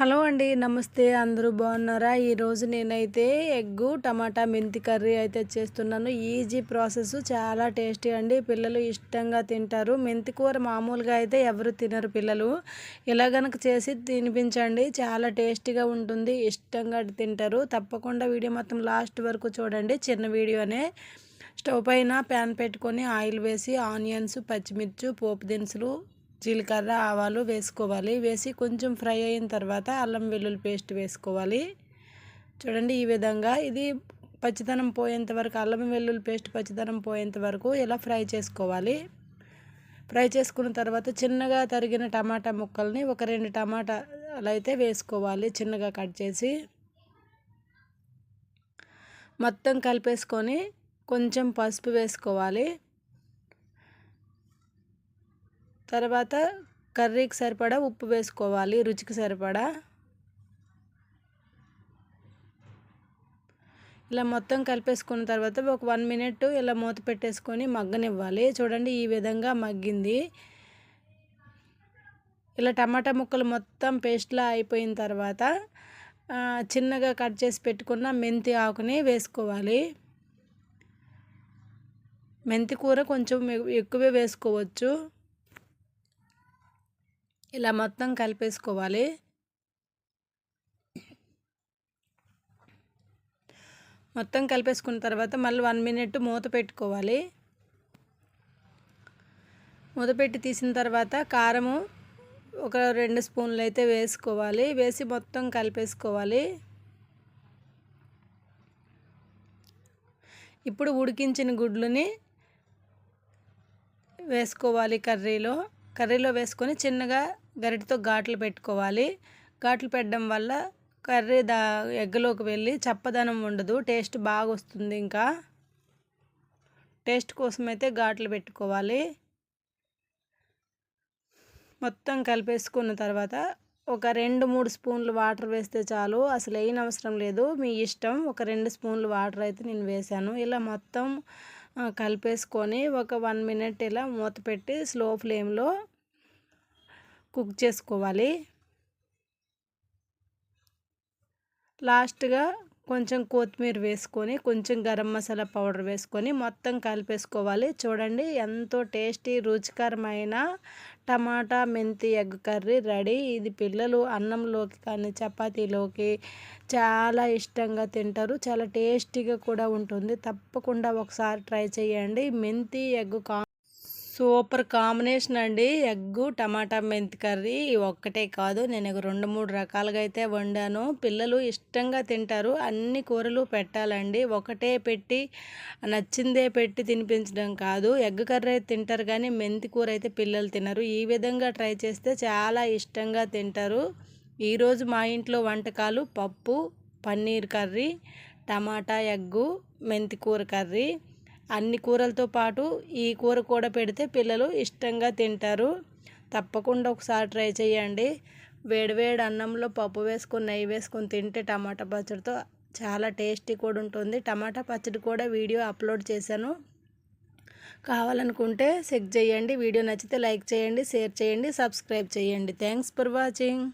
Hello అండి నమస్తే అందరూ బాగున్నారా? ఈరోజు నేనైతే ఎగ్గు టమాటా మెంతి కర్రీ అయితే చేస్తున్నాను. ఈజీ ప్రాసెస్ చాలా టేస్టీ అండి. పిల్లలు ఇష్టంగా తింటారు. మెంతి కూర మామూలుగా అయితే ఎవరు తినరు పిల్లలు. ఇలా గనక చేసి తినిపించండి. చాలా టేస్టీగా ఉంటుంది. ఇష్టంగా తింటారు. తప్పకుండా వీడియో మొత్తం లాస్ట్ వరకు చూడండి. చిన్న వీడియోనే. స్టవ్ పైన ప్యాన్ పెట్టుకొని ఆయిల్ వేసి ఆనియన్స్ పచ్చిమిర్చి పోపు దినుసులు జీలకర్ర ఆవాలు వేసుకోవాలి. వేసి కొంచెం ఫ్రై అయిన తర్వాత అల్లం వెల్లుల్లి పేస్ట్ వేసుకోవాలి. చూడండి ఈ విధంగా ఇది పచ్చిదనం పోయేంత వరకు అల్లం వెల్లుల్లి పేస్ట్ పచ్చిదనం పోయేంత వరకు ఇలా ఫ్రై చేసుకోవాలి. ఫ్రై చేసుకున్న తర్వాత చిన్నగా తరిగిన టమాటా ముక్కల్ని ఒక రెండు టమాటాలు అయితే వేసుకోవాలి చిన్నగా కట్ చేసి. మొత్తం కలిపేసుకొని కొంచెం పసుపు వేసుకోవాలి. తర్వాత కర్రీకి సరిపడా ఉప్పు వేసుకోవాలి రుచికి సరిపడా. ఇలా మొత్తం కలిపేసుకున్న తర్వాత ఒక వన్ మినిట్ ఇలా మూత పెట్టేసుకొని మగ్గనివ్వాలి. చూడండి ఈ విధంగా మగ్గింది. ఇలా టమాటా ముక్కలు మొత్తం పేస్ట్లా అయిపోయిన తర్వాత చిన్నగా కట్ చేసి పెట్టుకున్న మెంతి ఆకుని వేసుకోవాలి. మెంతి కూర కొంచెం ఎక్కువే వేసుకోవచ్చు. ఇలా మొత్తం కలిపేసుకోవాలి. మొత్తం కలిపేసుకున్న తర్వాత మళ్ళీ వన్ మినిట్ మూత పెట్టుకోవాలి. మూత పెట్టి తీసిన తర్వాత కారము ఒక రెండు స్పూన్లు అయితే వేసుకోవాలి. వేసి మొత్తం కలిపేసుకోవాలి. ఇప్పుడు ఉడికించిన గుడ్లని వేసుకోవాలి కర్రీలో. కర్రీలో వేసుకొని చిన్నగా గరిటతో ఘాట్లు పెట్టుకోవాలి. ఘాట్లు పెట్టడం వల్ల కర్రీ దా ఎగ్గలోకి వెళ్ళి చప్పదనం ఉండదు. టేస్ట్ బాగా వస్తుంది ఇంకా. టేస్ట్ కోసం అయితే ఘాట్లు పెట్టుకోవాలి. మొత్తం కలిపేసుకున్న తర్వాత ఒక రెండు మూడు స్పూన్లు వాటర్ వేస్తే చాలు. అసలు ఏం అవసరం లేదు. మీ ఇష్టం. ఒక రెండు స్పూన్లు వాటర్ అయితే నేను వేసాను ఇలా మొత్తం కలిపేసుకొని ఒక వన్ మినిట్ ఇలా మూత పెట్టి స్లో ఫ్లేమ్లో కుక్ చేసుకోవాలి. లాస్ట్గా కొంచెం కొత్తిమీర వేసుకొని కొంచెం గరం మసాలా పౌడర్ వేసుకొని మొత్తం కలిపేసుకోవాలి. చూడండి ఎంతో టేస్టీ రుచికరమైన టమాటా మెంతి ఎగ్ కర్రీ రెడీ. ఇది పిల్లలు అన్నంలోకి కానీ చపాతీలోకి చాలా ఇష్టంగా తింటారు. చాలా టేస్టీగా కూడా ఉంటుంది. తప్పకుండా ఒకసారి ట్రై చేయండి. మెంతి ఎగ్ కా సూపర్ కాంబినేషన్ అండి. ఎగ్గు టమాటా మెంతి కర్రీ ఒక్కటే కాదు. నేను రెండు మూడు రకాలుగా అయితే వండాను. పిల్లలు ఇష్టంగా తింటారు. అన్ని కూరలు పెట్టాలండి. ఒకటే పెట్టి నచ్చిందే పెట్టి తినిపించడం కాదు. ఎగ్ కర్రీ అయితే తింటారు కానీ మెంతి కూర అయితే పిల్లలు తినరు. ఈ విధంగా ట్రై చేస్తే చాలా ఇష్టంగా తింటారు. ఈరోజు మా ఇంట్లో వంటకాలు పప్పు పన్నీర్ కర్రీ టమాటా ఎగ్గు మెంతి కూర కర్రీ. అన్ని కూరలతో పాటు ఈ కూర కూడా పెడితే పిల్లలు ఇష్టంగా తింటారు. తప్పకుండా ఒకసారి ట్రై చేయండి. వేడివేడి అన్నంలో పప్పు వేసుకొని నెయ్యి వేసుకొని తింటే టమాటా పచ్చడితో చాలా టేస్టీ కూడా ఉంటుంది. టమాటా పచ్చడి కూడా వీడియో అప్లోడ్ చేశాను. కావాలనుకుంటే చెక్ చేయండి. వీడియో నచ్చితే లైక్ చేయండి షేర్ చేయండి సబ్స్క్రైబ్ చేయండి. Thanks for watching.